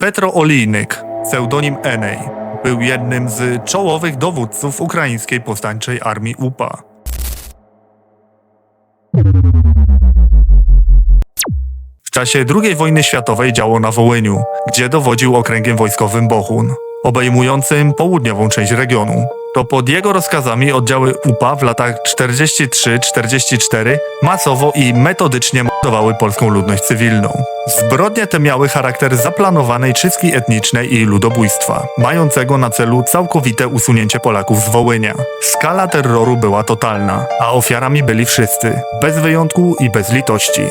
Petro Olejnyk, pseudonim Enej, był jednym z czołowych dowódców ukraińskiej powstańczej armii UPA. W czasie II wojny światowej działał na Wołyniu, gdzie dowodził okręgiem wojskowym Bohun, obejmującym południową część regionu. To pod jego rozkazami oddziały UPA w latach 43-44 masowo i metodycznie mordowały polską ludność cywilną. Zbrodnie te miały charakter zaplanowanej czystki etnicznej i ludobójstwa, mającego na celu całkowite usunięcie Polaków z Wołynia. Skala terroru była totalna, a ofiarami byli wszyscy, bez wyjątku i bez litości.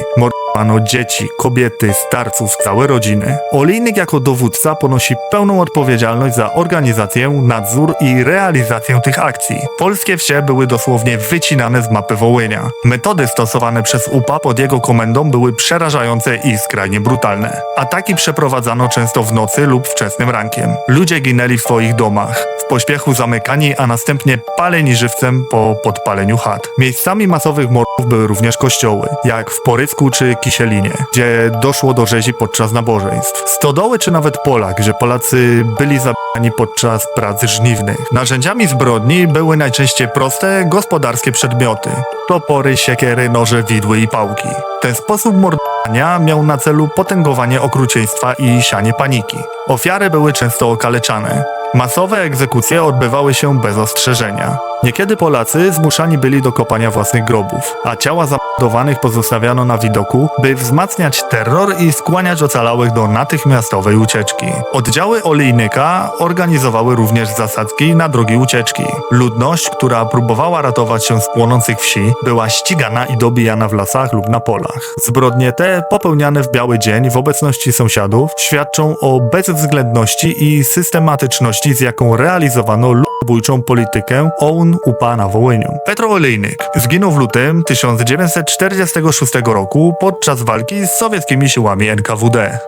Mordowano dzieci, kobiety, starców, całe rodziny. Olejnik jako dowódca ponosi pełną odpowiedzialność za organizację, nadzór i realizację tych akcji. Polskie wsie były dosłownie wycinane z mapy Wołynia. Metody stosowane przez UPA pod jego komendą były przerażające i skrajnie brutalne. Ataki przeprowadzano często w nocy lub wczesnym rankiem. Ludzie ginęli w swoich domach, pośpiechu zamykani, a następnie paleni żywcem po podpaleniu chat. Miejscami masowych mordów były również kościoły, jak w Porycku czy Kisielinie, gdzie doszło do rzezi podczas nabożeństw. Stodoły czy nawet pola, gdzie Polacy byli zabijani podczas prac żniwnych. Narzędziami zbrodni były najczęściej proste, gospodarskie przedmioty. Topory, siekiery, noże, widły i pałki. Ten sposób mordowania miał na celu potęgowanie okrucieństwa i sianie paniki. Ofiary były często okaleczane. Masowe egzekucje odbywały się bez ostrzeżenia. Niekiedy Polacy zmuszani byli do kopania własnych grobów, a ciała zamordowanych pozostawiano na widoku, by wzmacniać terror i skłaniać ocalałych do natychmiastowej ucieczki. Oddziały olejnika organizowały również zasadzki na drogi ucieczki. Ludność, która próbowała ratować się z płonących wsi, była ścigana i dobijana w lasach lub na polach. Zbrodnie te, popełniane w biały dzień w obecności sąsiadów, świadczą o bezwzględności i systematyczności, z jaką realizowano ludobójczą politykę OUN UPA na Wołyniu. Petro Olejnik zginął w lutym 1946 roku podczas walki z sowieckimi siłami NKWD.